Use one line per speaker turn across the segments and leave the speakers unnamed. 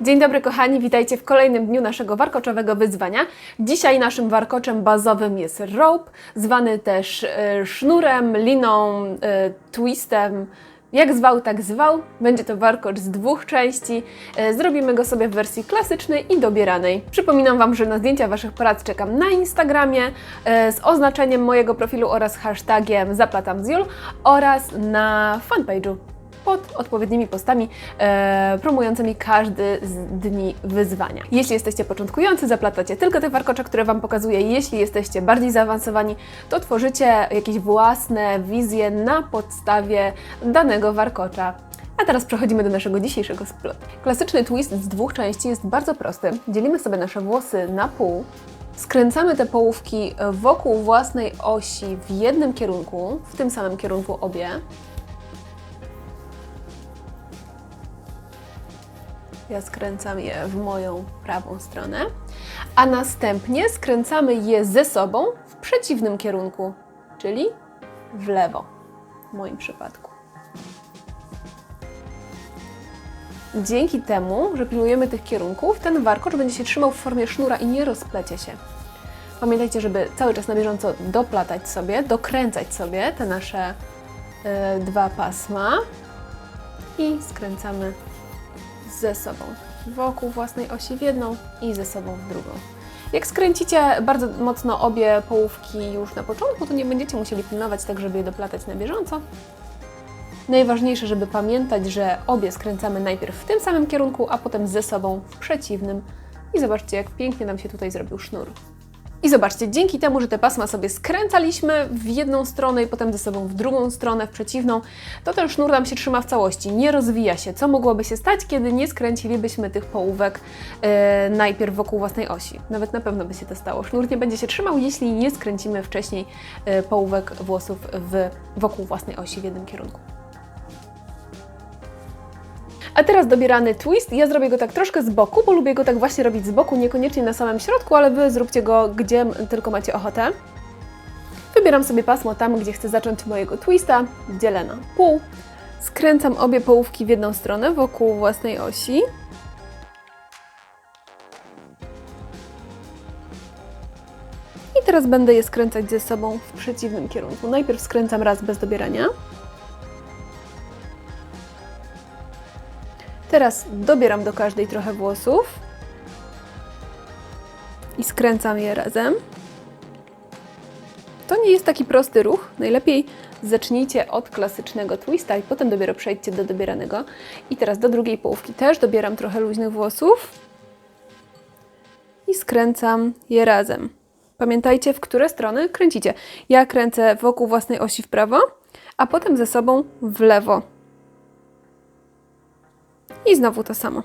Dzień dobry kochani, witajcie w kolejnym dniu naszego warkoczowego wyzwania. Dzisiaj naszym warkoczem bazowym jest rope, zwany też e, sznurem, liną, e, twistem. Jak zwał, tak zwał. Będzie to warkocz z dwóch części. E, Zrobimy go sobie w wersji klasycznej i dobieranej. Przypominam Wam, że na zdjęcia Waszych prac czekam na Instagramie z oznaczeniem mojego profilu oraz hashtagiem zaplatam z oraz na fanpage'u pod odpowiednimi postami e, promującymi każdy z dni wyzwania. Jeśli jesteście początkujący, zaplatacie tylko te warkocze, które Wam pokazuję. Jeśli jesteście bardziej zaawansowani, to tworzycie jakieś własne wizje na podstawie danego warkocza. A teraz przechodzimy do naszego dzisiejszego splotu. Klasyczny twist z dwóch części jest bardzo prosty. Dzielimy sobie nasze włosy na pół, Skręcamy te połówki wokół własnej osi w jednym kierunku, w tym samym kierunku obie. Ja skręcam je w moją prawą stronę, a następnie skręcamy je ze sobą w przeciwnym kierunku, czyli w lewo w moim przypadku. Dzięki temu, że pilnujemy tych kierunków, ten warkocz będzie się trzymał w formie sznura i nie rozplecie się. Pamiętajcie, żeby cały czas na bieżąco doplatać sobie, dokręcać sobie te nasze y, dwa pasma i skręcamy ze sobą wokół własnej osi w jedną i ze sobą w drugą. Jak skręcicie bardzo mocno obie połówki już na początku, to nie będziecie musieli pilnować tak, żeby je doplatać na bieżąco. Najważniejsze, żeby pamiętać, że obie skręcamy najpierw w tym samym kierunku, a potem ze sobą w przeciwnym. I zobaczcie, jak pięknie nam się tutaj zrobił sznur. I zobaczcie, dzięki temu, że te pasma sobie skręcaliśmy w jedną stronę i potem ze sobą w drugą stronę, w przeciwną, to ten sznur nam się trzyma w całości, nie rozwija się. Co mogłoby się stać, kiedy nie skręcilibyśmy tych połówek e, najpierw wokół własnej osi? Nawet na pewno by się to stało. Sznur nie będzie się trzymał, jeśli nie skręcimy wcześniej e, połówek włosów w, wokół własnej osi w jednym kierunku. A teraz dobierany twist. Ja zrobię go tak troszkę z boku, bo lubię go tak właśnie robić z boku, niekoniecznie na samym środku, ale Wy zróbcie go gdzie tylko macie ochotę. Wybieram sobie pasmo tam, gdzie chcę zacząć mojego twista, dzielę na pół. Skręcam obie połówki w jedną stronę wokół własnej osi. I teraz będę je skręcać ze sobą w przeciwnym kierunku. Najpierw skręcam raz bez dobierania. Teraz dobieram do każdej trochę włosów i skręcam je razem. To nie jest taki prosty ruch. Najlepiej zacznijcie od klasycznego twista i potem dopiero przejdźcie do dobieranego. I teraz do drugiej połówki też dobieram trochę luźnych włosów i skręcam je razem. Pamiętajcie, w które strony kręcicie. Ja kręcę wokół własnej osi w prawo, a potem ze sobą w lewo. I znowu to samo.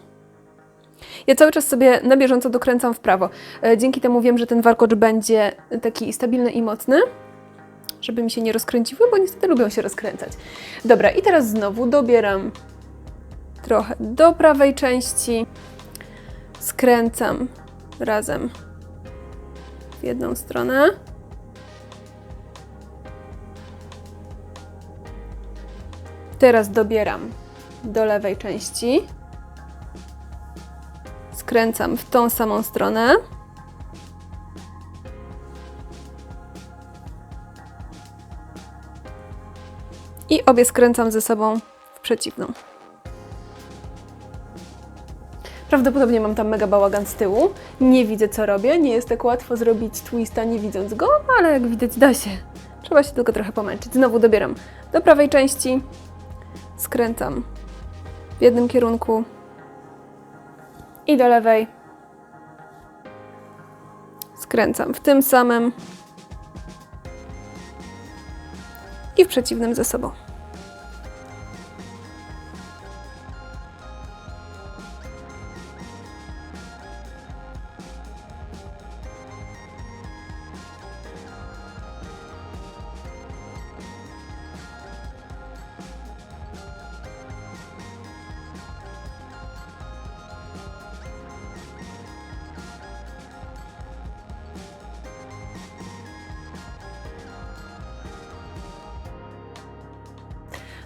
Ja cały czas sobie na bieżąco dokręcam w prawo. E, Dzięki temu wiem, że ten warkocz będzie taki stabilny i mocny, żeby mi się nie rozkręciły, bo niestety lubią się rozkręcać. Dobra, i teraz znowu dobieram trochę do prawej części, skręcam razem w jedną stronę. Teraz dobieram do lewej części. Skręcam w tą samą stronę. I obie skręcam ze sobą w przeciwną. Prawdopodobnie mam tam mega bałagan z tyłu. Nie widzę co robię. Nie jest tak łatwo zrobić twista nie widząc go, ale jak widać da się. Trzeba się tylko trochę pomęczyć. Znowu dobieram do prawej części. Skręcam w jednym kierunku i do lewej. Skręcam w tym samym i w przeciwnym ze sobą.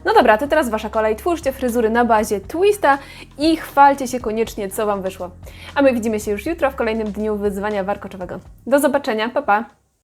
No dobra, to teraz Wasza kolej. Twórzcie fryzury na bazie twista i chwalcie się koniecznie, co Wam wyszło. A my widzimy się już jutro w kolejnym dniu wyzwania warkoczowego. Do zobaczenia, pa pa!